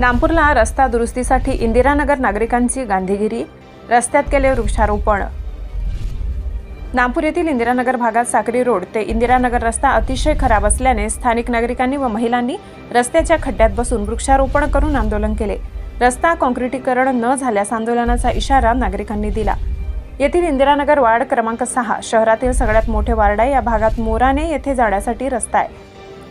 नामपूरला रस्ता दुरुस्तीसाठी इंदिरानगर नागरिकांची गांधीगिरी रस्त्यात केले वृक्षारोपण. नागपूर येथील इंदिरानगर भागात साक्री रोड ते इंदिरानगर रस्ता अतिशय खराब असल्याने स्थानिक नागरिकांनी व महिलांनी रस्त्याच्या खड्ड्यात बसून वृक्षारोपण करून आंदोलन केले. रस्ता काँक्रिटीकरण न झाल्यास आंदोलनाचा इशारा नागरिकांनी दिला. येथील इंदिरानगर वार्ड क्रमांक सहा शहरातील सगळ्यात मोठे वार्ड आहे. या भागात मोराने येथे जाण्यासाठी रस्ता आहे.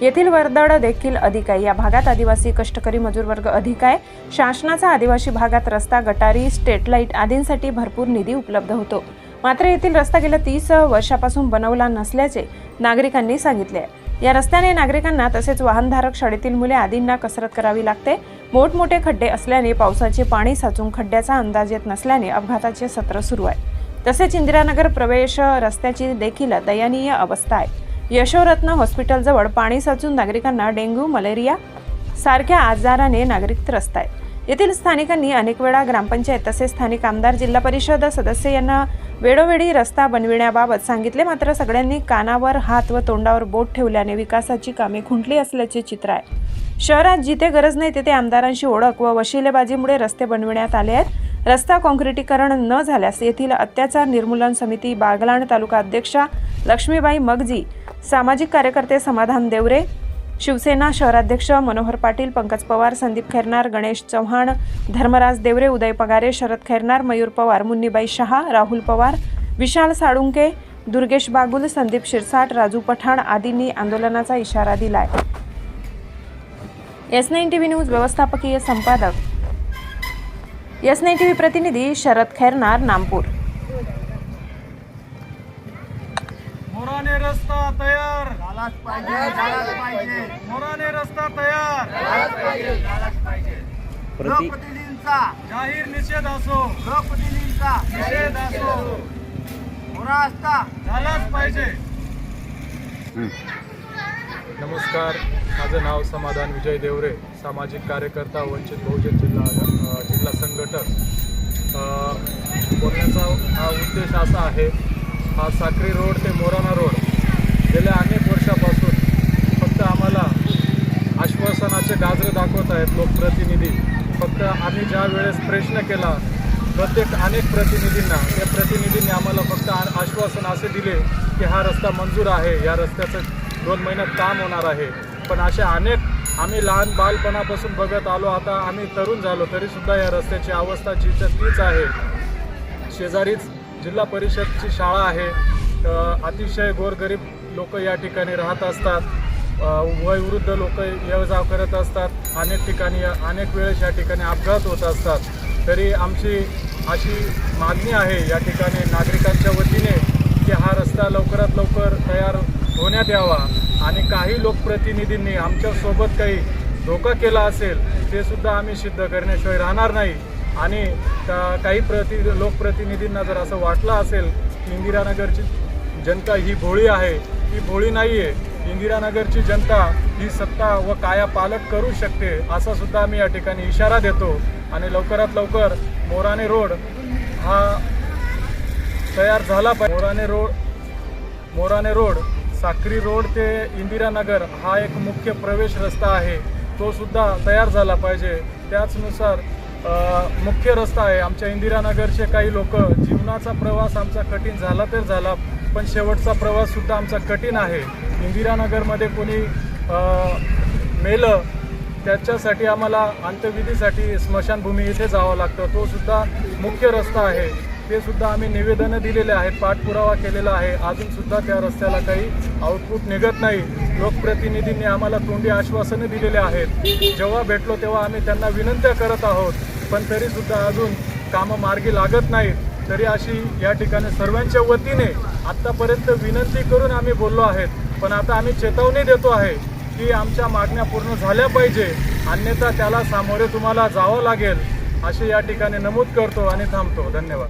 येथील वर्दळ देखील अधिक आहे. या भागात आदिवासी कष्टकरी मजूर वर्ग अधिक आहे. शासनाचा आदिवासी भागात रस्ता गटारी स्टेट लाइट आदींसाठी भरपूर निधी उपलब्ध होतो. मात्र येथील रस्ता गेल्या तीस वर्षापासून बनवला नसल्याचे नागरिकांनी सांगितले या रस्त्याने नागरिकांना तसेच वाहनधारक शाळेतील मुले आदींना कसरत करावी लागते. मोठमोठे खड्डे असल्याने पावसाचे पाणी साचून खड्ड्याचा अंदाज येत नसल्याने अपघाताचे सत्र सुरू आहे. तसेच इंदिरानगर प्रवेश रस्त्याची देखील दयनीय अवस्था आहे. यशोरत्न हॉस्पिटलजवळ पाणी साचून नागरिकांना डेंग्यू मलेरिया सारख्या आजाराने नागरिक त्रस्त आहेत. येथील स्थानिकांनी अनेक वेळा ग्रामपंचायत तसेच स्थानिक आमदार जिल्हा परिषद सदस्य यांना वेळोवेळी रस्ता बनविण्याबाबत सांगितले मात्र सगळ्यांनी कानावर हात व तोंडावर बोट ठेवल्याने विकासाची कामे खुंटली असल्याचे चित्र आहे. शहरात जिथे गरज नाही तिथे आमदारांशी ओळख व वशिलेबाजीमुळे रस्ते बनविण्यात आले आहेत. रस्ता काँक्रिटीकरण न झाल्यास येथील अत्याचार निर्मूलन समिती बागलाण तालुका अध्यक्षा लक्ष्मीबाई मगजी सामाजिक कार्यकर्ते समाधान देवरे शिवसेना शहराध्यक्ष मनोहर पाटील पंकज पवार संदीप खैरनार गणेश चव्हाण धर्मराज देवरे उदय पगारे शरद खैरनार मयूर पवार मुन्नीबाई शहा राहुल पवार विशाल साळुंके दुर्गेश बागुल संदीप शिरसाट राजू पठाण आदींनी आंदोलनाचा इशारा दिलाय. S nine T V news व्यवस्थापकीय संपादक. एस नाईन टी व्ही प्रतिनिधी शरद खैरनार नामपूर. मोराने रस्ता तयार. झालाच पाहिजे झालाच पाहिजे. मोराने रस्ता तयार. लोकप्रतिनिधींचा जाहीर निषेध असो. लोकप्रतिनिधींचा निषेध असो. मोरा असता. झालाच पाहिजे. नमस्कार. माझं नाव समाधान विजय देवरे सामाजिक कार्यकर्ता वंचित बहुजन जिल्हा जिल्हा संघटक. बोलण्याचा हा उद्देश असा आहे हा साक्री रोड ते मोराना रोड. गेल्या अनेक वर्षापासून फक्त आम्हाला आश्वासनाचे गाजरे दाखवत आहेत लोकप्रतिनिधी. फक्त आम्ही ज्या वेळेस प्रश्न केला प्रत्येक अनेक प्रतिनिधींना त्या प्रतिनिधींनी आम्हाला फक्त आश्वासन असे दिले की हा रस्ता मंजूर आहे. या रस्त्याचं दोन महिन्यात काम होणार आहे. पण अशा अनेक आम्ही लहान बालपणापासून बघत आलो. आता आम्ही तरुण झालो तरीसुद्धा या रस्त्याची अवस्था जिच्या तीच आहे. शेजारीच जिल्हा परिषदची शाळा आहे. अतिशय गोरगरीब लोक या ठिकाणी राहत असतात. वयवृद्ध लोक ये जाव करत असतात. अनेक ठिकाणी अनेक वेळेस या ठिकाणी अपघात होत असतात. तरी आमची अशी मागणी आहे या ठिकाणी नागरिकांच्या वतीने की हा रस्ता लवकरात लवकर तयार होण्यात यावा आणि काही लोकप्रतिनिधींनी आमच्यासोबत काही धोका केला असेल ते सुद्धा आम्ही सिद्ध करण्याशिवाय राहणार नाही. आणि का- काही प्रति लोकप्रतिनिधींना जर असं वाटलं असेल की इंदिरानगरची जनता ही भोळी आहे ही भोळी नाही आहे इंदिरानगरची जनता ही सत्ता व काया पालट करू शकते असा सुद्धा आम्ही या ठिकाणी इशारा देतो. आणि लवकरात लवकर मोराने रोड हा तयार झाला पाहिजे. Morane road Morane road Sakri road ते इंदिरानगर हा एक मुख्य प्रवेश रस्ता आहे. तो सुद्धा तयार झाला पाहिजे. त्याचनुसार मुख्य रस्ता आहे. आमच्या इंदिरानगरचे काही लोक जीवनाचा प्रवास आमचा कठीण झाला तर झाला पण शेवटचा प्रवाससुद्धा आमचा कठीण आहे. इंदिरानगरमध्ये कोणी मेलं त्याच्यासाठी आम्हाला अंत्यविधीसाठी स्मशानभूमी इथे जावं लागतं. तो सुद्धा मुख्य रस्ता आहे. ते सुद्धा आम्ही निवेदनं दिलेले आहेत पाठपुरावा केलेला आहे. अजूनसुद्धा त्या रस्त्याला काही आउटपुट निघत नाही. लोकप्रतिनिधींनी आम्हाला तोंडी आश्वासनं दिलेले आहेत. जेव्हा भेटलो तेव्हा आम्ही त्यांना विनंत्या करत आहोत. पण तरीसुद्धा अजून कामं मार्गी लागत नाहीत. तरी अशी या ठिकाणी सर्वांच्या वतीने आत्तापर्यंत विनंती करून आम्ही बोललो आहेत. पण आता आम्ही चेतावणी देतो आहे की आमच्या मागण्या पूर्ण झाल्या पाहिजे. अन्यथा त्याला सामोरे तुम्हाला जावं लागेल. असे या ठिकाणी नमूद करतो आणि थांबतो. धन्यवाद.